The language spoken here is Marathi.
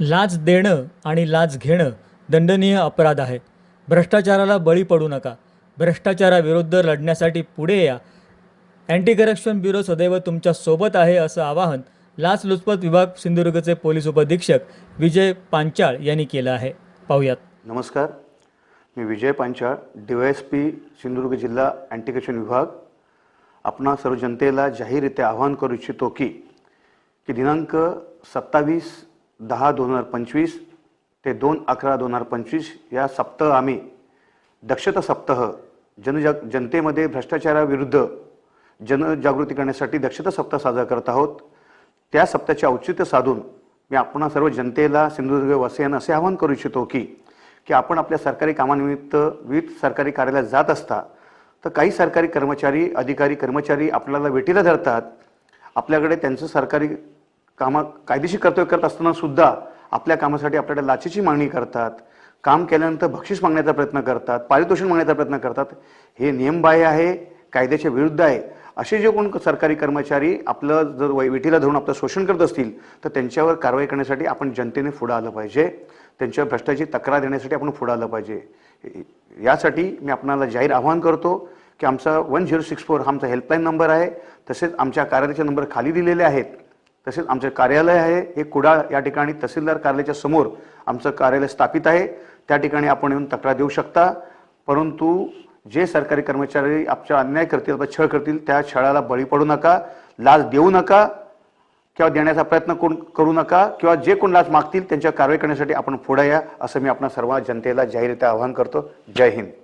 लाच देणं आणि लाच घेणं दंडनीय अपराध आहे. भ्रष्टाचाराला बळी पडू नका. भ्रष्टाचाराविरुद्ध लढण्यासाठी पुढे या. अँटी करप्शन ब्युरो सदैव तुमच्यासोबत आहे असं आवाहन लाचलुचपत विभाग सिंधुदुर्गचे पोलीस उपअधीक्षक विजय पांचाळ यांनी केलं आहे. पाहूयात. नमस्कार. मी Vijay Panchal D Y S P Sindhudurg जिल्हा अँटिकेशन विभाग. आपणा सर्व जनतेला जाहीररित्या आवाहन करू इच्छितो की की दिनांक सत्तावीस दहा दोन हजार पंचवीस ते दोन अकरा दोन हजार पंचवीस या सप्ताह आम्ही दक्षता सप्ताह जनजाग जनतेमध्ये भ्रष्टाचाराविरुद्ध जनजागृती करण्यासाठी दक्षता सप्ताह साजरा करत आहोत. त्या सप्ताहाचे औचित्य साधून मी आपणा सर्व जनतेला सिंधुदुर्ग वासियांना असे आवाहन करू इच्छितो की की आपण आपल्या सरकारी कामानिमित्त विविध सरकारी कार्यालयात जात असता तर काही सरकारी कर्मचारी अधिकारी कर्मचारी आपल्याला वेटीला धरतात. आपल्याकडे त्यांचं सरकारी कामा कायदेशीर कर्तव्य करत असताना सुद्धा आपल्या कामासाठी आपल्याकडे लाचेची मागणी करतात. काम केल्यानंतर बक्षीस मागण्याचा प्रयत्न करतात पारितोषिक मागण्याचा प्रयत्न करतात. हे नियमबाह्य आहे कायद्याच्या विरुद्ध आहे. असे जे कोण सरकारी कर्मचारी आपलं जर वै- वेठीला धरून आपलं शोषण करत असतील तर त्यांच्यावर कारवाई करण्यासाठी आपण जनतेने पुढं आलं पाहिजे. त्यांच्यावर भ्रष्टाची तक्रार देण्यासाठी आपण पुढं आलं पाहिजे. यासाठी मी आपणाला जाहीर आवाहन करतो की आमचा वन झिरो सिक्स फोर हा आमचा हेल्पलाईन नंबर आहे. तसेच आमच्या कार्यालयाचे नंबर खाली दिलेले आहेत. तसेच आमचे कार्यालय आहे हे कुडाळ या ठिकाणी तहसीलदार कार्यालयाच्या समोर आमचं कार्यालय स्थापित आहे. त्या ठिकाणी आपण येऊन तक्रार देऊ शकता. परंतु जे सरकारी कर्मचारी आपच्या अन्याय करतील आपला छळ करतील त्या छळाला बळी पडू नका लाच देऊ नका किंवा देण्याचा प्रयत्न कोण करू नका किंवा जे कोण लाच मागतील त्यांच्या कारवाई करण्यासाठी आपण पुढे या असं मी आपणा सर्व जनतेला जाहीररित्या आवाहन करतो. जय हिंद.